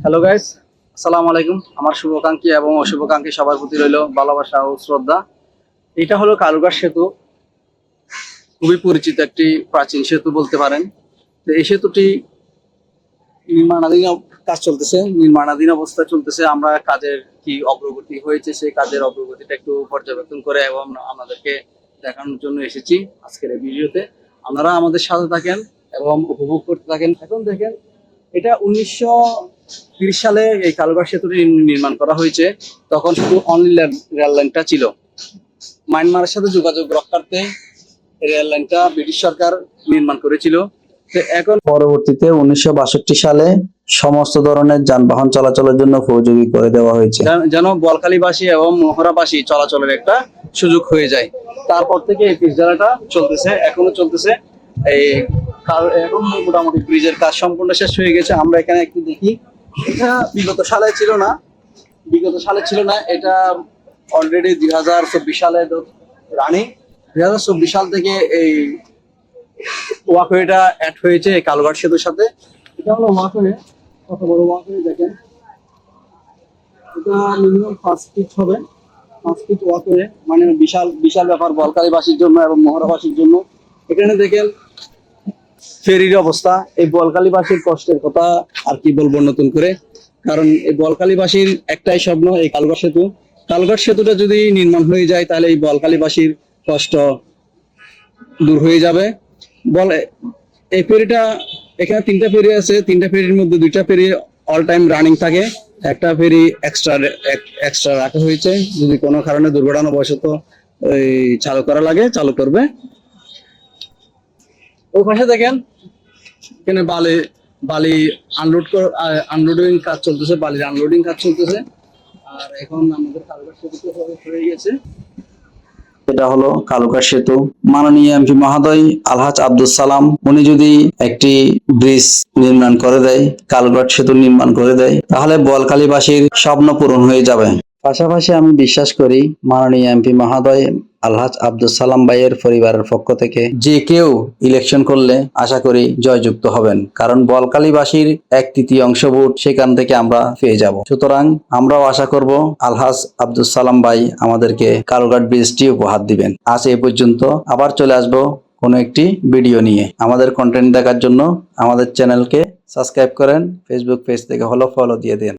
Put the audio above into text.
Hello guys আসসালামু আলাইকুম আমার শুভাকাঙ্ক্ষী এবং অশুভাকাঙ্ক্ষী সবার প্রতি রইল ভালোবাসা ও শ্রদ্ধা। এটা হলো কালুগার সেতু। খুবই পরিচিত একটি প্রাচীন সেতু বলতে পারেন। তো এই সেতুটি নির্মাণাধীন কাজ চলতেছে, নির্মাণাধীন অবস্থা চলতেছে। আমরা কাজের কি অগ্রগতি হয়েছে, সেই কাজের অগ্রগতিটা একটু পর্যবেক্ষণ করে এবং আমাদেরকে দেখানোর জন্য এসেছি আজকের এই ভিডিওতে। আপনারা আমাদের সাথে থাকেন এবং উপভোগ করতে থাকেন। এখন দেখেন এটা উনিশশো তিরিশ সালে এই কালুগার সেতুটি নির্মাণ করা হয়েছে। তখন শুধু অনলি রেল লাইনটা ছিল। মায়ানমারের সাথে যোগাযোগ রক্ষার্থে রেল লাইনটা ব্রিটিশ সরকার নির্মাণ করেছিল। এখন পরবর্তীতে উনিশশো বাষট্টি সালে সমস্ত ধরনের যানবাহন চলাচলের জন্য উপযোগী করে দেওয়া হয়েছে। যেন- বলখালীবাসী এবং মহড়াবাসী চলাচলের একটা সুযোগ হয়ে যায়। তারপর থেকে এই পিস জেলাটা চলতেছে, এখনও চলতেছে। এই কার- এখন মোটামুটি ব্রিজের কাজ সম্পূর্ণ শেষ হয়ে গেছে। আমরা এখানে একটু দেখি। এটা বিগত সালে ছিল না। বিগত সালে ছিল না। এটা অলরেডি দুই হাজার চব্বিশ সালে রানিং। দুই হাজার চব্বিশ সাল থেকে এই ওয়াকওয়েটা অ্যাড হয়েছে এই কালুঘাট সেতুর সাথে। এটা হলো ওয়াকওয়ে। কত বড় ওয়াকওয়ে দেখেন। এটা মিনিমাম পাঁচ ফিট হবে। পাঁচ ফিট ওয়াকওয়ে। মানে বিশাল বিশাল ব্যাপার বলকালীবাসীর জন্য এবং মহড়াবাসীর জন্য। এখানে দেখেন ফেরির অবস্থা। এই বলকালীবাসীর কষ্টের কথা আর কি বলব নতুন করে। কারণ এই বলকালীবাসীর একটাই স্বপ্ন, এই কালঘাট সেতু। কালঘাট সেতুটা যদি নির্মাণ হয়ে যায়, তাহলে এই বলকালীবাসীর কষ্ট দূর হয়ে যাবে। বল, এই ফেরিটা, এখানে তিনটা ফেরি আছে। তিনটা ফেরির মধ্যে দুইটা ফেরি অল টাইম রানিং থাকে। একটা ফেরি এক্সট্রা এক্সট্রা রাখা হয়েছে। যদি কোনো কারণে দুর্ঘটনা দুর্ঘটনাবশত ওই চালু করা লাগে, চালু করবে। ওই পাশে দেখেন, এখানে বালি বালি আনলোড আনলোডিং কাজ চলতেছে, বালির আনলোডিং কাজ চলতেছে। আর এখন আমাদের কালভার সেতুতে হয়ে- গেছে। এটা হলো কালুকার সেতু। মাননীয় এমপি মহাদয় আলহাজ আব্দুল সালাম, উনি যদি একটি ব্রিজ নির্মাণ করে দেয়, কালুঘাট সেতু নির্মাণ করে দেয়, তাহলে বোয়ালখালীবাসীর স্বপ্ন পূরণ হয়ে যাবে। পাশাপাশি আমি বিশ্বাস করি মাননীয় এমপি মহোদয় আলহাজ আব্দুল সালাম ভাইয়ের পরিবারের পক্ষ থেকে যে কেউ ইলেকশন করলে আশা করি জয়যুক্ত হবেন। কারণ বলকালীবাসীর এক তৃতীয়াংশ ভোট সেখান থেকে আমরা পেয়ে যাব। সুতরাং আমরাও আশা করব আলহাজ আব্দুল সালাম ভাই আমাদেরকে কালুঘাট ব্রিজটি উপহার দিবেন। আজ এ পর্যন্ত আবার চলে আসব কোনো একটি ভিডিও নিয়ে। আমাদের কন্টেন্ট দেখার জন্য আমাদের চ্যানেলকে সাবস্ক্রাইব করেন ফেসবুক পেজ থেকে হলো ফলো দিয়ে দেন।